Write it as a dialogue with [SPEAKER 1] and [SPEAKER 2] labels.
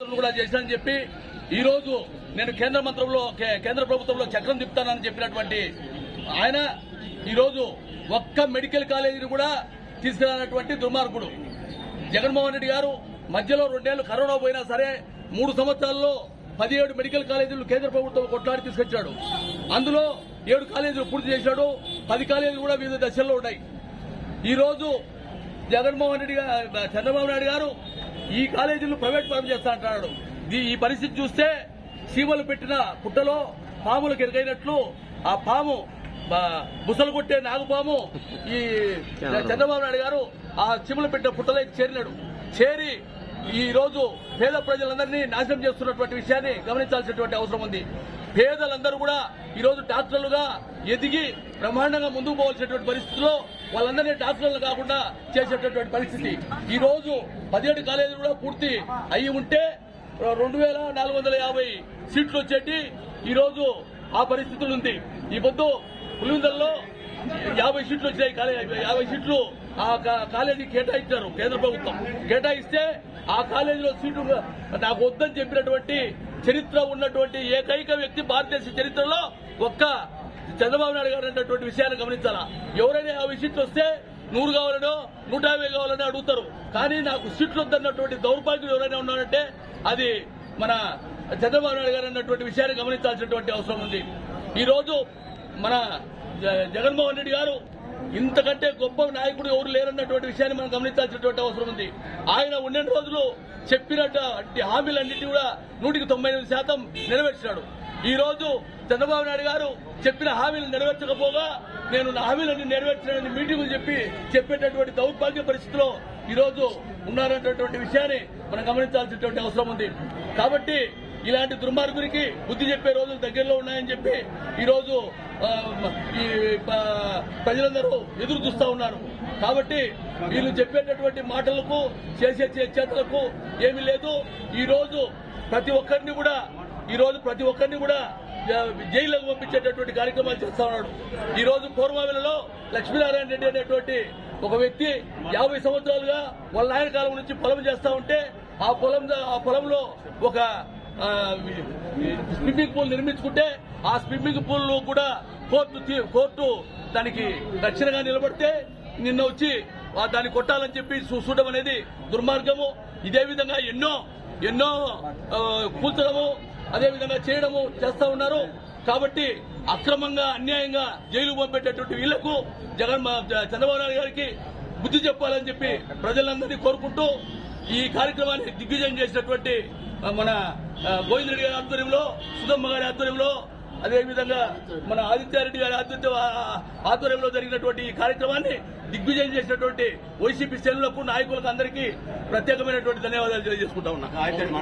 [SPEAKER 1] కూడా చేశానని చెప్పి ఈ రోజు నేను కేంద్ర మంత్రంలో కేంద్ర ప్రభుత్వంలో చక్రం తిప్పుతానని చెప్పినటువంటి ఆయన ఈ రోజు ఒక్క మెడికల్ కాలేజీని కూడా తీసుకురానటువంటి దుర్మార్గుడు. జగన్మోహన్ రెడ్డి గారు మధ్యలో రెండేళ్ళు కరోనా పోయినా సరే మూడు సంవత్సరాల్లో పదిహేడు మెడికల్ కాలేజీలు కేంద్ర ప్రభుత్వం కొట్లాడి తీసుకొచ్చాడు. అందులో ఏడు కాలేజీలు పూర్తి చేశాడు. పది కాలేజీలు కూడా వివిధ దశల్లో ఉన్నాయి. ఈరోజు జగన్మోహన్ రెడ్డి గారు చంద్రబాబు నాయుడు గారు ఈ కాలేజీలు ప్రైవేట్ పరం చేస్తా అంటున్నాడు. ఈ- పరిస్థితి చూస్తే సీమలు పెట్టిన పుట్టలో పాములకు ఎరుగైనట్లు ఆ పాము బుసలు కొట్టే నాగుపాము ఈ చంద్రబాబు నాయుడు గారు ఆ చీమలు పెట్టిన పుట్టలో చేరినాడు. చేరి ఈ రోజు పేద ప్రజలందరినీ నాశనం చేస్తున్నటువంటి విషయాన్ని గమనించాల్సినటువంటి అవసరం ఉంది. పేదలందరూ కూడా ఈ రోజు డాక్టర్లుగా ఎదిగి బ్రహ్మాండంగా ముందుకు పోవాల్సినటువంటి పరిస్థితిలో వాళ్ళందరినీ డాక్టర్లు కాకుండా చేసేటటువంటి పరిస్థితి. ఈ రోజు పదిహేడు కాలేజీలు కూడా పూర్తి అయి ఉంటే రెండు వేల నాలుగు వందల యాభై సీట్లు వచ్చేటి ఈరోజు ఆ పరిస్థితులు ఉంది. ఈ పొద్దు పులివిందల్లో యాభై సీట్లు వచ్చినాయి కాలేజీ యాభై సీట్లు ఆ కా- కాలేజీ కేటాయించారు కేంద్ర ప్రభుత్వం. కేటాయిస్తే ఆ కాలేజీలో సీట్లు నాకు వద్దని చెప్పినటువంటి చరిత్ర ఉన్నటువంటి ఏకైక వ్యక్తి భారతదేశ చరిత్రలో ఒక్క చంద్రబాబు నాయుడు గారు అన్నటువంటి విషయాన్ని గమనించాలా? ఎవరైనా ఆ విషయంలో వస్తే నూరు కావాలనో నూట యాభై కావాలని అడుగుతారు. కానీ నాకు సీట్లు వద్దన్నటువంటి దౌర్భాగ్యం ఎవరైనా ఉన్నారంటే అది మన చంద్రబాబు నాయుడు గారు అన్నటువంటి విషయాన్ని గమనించాల్సినటువంటి అవసరం ఉంది. ఈరోజు మన జ- జగన్మోహన్ రెడ్డి గారు ఇంతకంటే గొప్ప నాయకుడు ఎవరు లేరన్నటువంటి విషయాన్ని మనం గమనించాల్సినటువంటి అవసరం ఉంది. ఆయన ఉన్న రోజులు చెప్పినటువంటి హామీలన్నింటినీ కూడా నూటికి తొంభై శాతం నెరవేర్చినాడు. ఈరోజు చంద్రబాబు నాయుడు గారు చెప్పిన హామీలు నెరవేర్చకపోగా నేను నా హామీలన్నీ నెరవేర్చినని మీటింగులు చెప్పి చెప్పేటటువంటి దౌర్భాగ్య పరిస్థితిలో ఈరోజు ఉన్నారనేటటువంటి విషయాన్ని మనం గమనించాల్సినటువంటి అవసరం ఉంది. కాబట్టి ఇలాంటి దుర్మార్గునికి బుద్ధి చెప్పే రోజులు దగ్గరలో ఉన్నాయని చెప్పి ఈరోజు ఈ ప్రజలందరూ ఎదురు చూస్తూ ఉన్నారు. కాబట్టి వీళ్ళు చెప్పేటటువంటి మాటలకు చేసే చే- చేతలకు ఏమీ లేదు. ఈరోజు ప్రతి ఒక్కరిని కూడా ఈ రోజు ప్రతి ఒక్కరిని కూడా జైల్లోకి పంపించేటటువంటి కార్యక్రమాలు చేస్తా ఉన్నాడు. ఈరోజు పూర్వమిలలో లక్ష్మీనారాయణ రెడ్డి అనేటువంటి ఒక వ్యక్తి యాభై సంవత్సరాలుగా వాళ్ళ నాయన కాలం నుంచి పొలం చేస్తా ఉంటే ఆ పొలం ఆ పొలంలో ఒక స్విమ్మింగ్ పూల్ నిర్మించుకుంటే ఆ స్విమ్మింగ్ పూల్ కూడా కోర్టు తీ- కోర్టు దానికి రక్షణగా నిలబడితే నిన్న వచ్చి ఆ దాన్ని కొట్టాలని చెప్పి చూ- చూడడం అనేది దుర్మార్గము. ఇదే విధంగా ఎన్నో ఎన్నో కూల్చడము అదే విధంగా చేయడము చేస్తా ఉన్నారు. కాబట్టి అక్రమంగా అన్యాయంగా జైలు పంపేటటువంటి వీళ్ళకు జగన్ చంద్రబాబు నాయుడు గారికి బుద్ధి చెప్పాలని చెప్పి ప్రజలందరినీ కోరుకుంటూ ఈ కార్యక్రమాన్ని దిగ్విజయం చేసినటువంటి మన ఆ, గోవిందరెడ్డి గారి ఆధ్వర్యంలో సుధమ్మ గారి ఆధ్వర్యంలో అదేవిధంగా మన ఆదిత్యారెడ్డి గారి ఆధ్వర్యం ఆధ్వర్యంలో జరిగినటువంటి ఈ కార్యక్రమాన్ని దిగ్విజయం చేసినటువంటి వైసీపీ శ్రేణులకు నాయకులకు అందరికీ ప్రత్యేకమైనటువంటి ధన్యవాదాలు తెలియజేసుకుంటా ఉన్నా.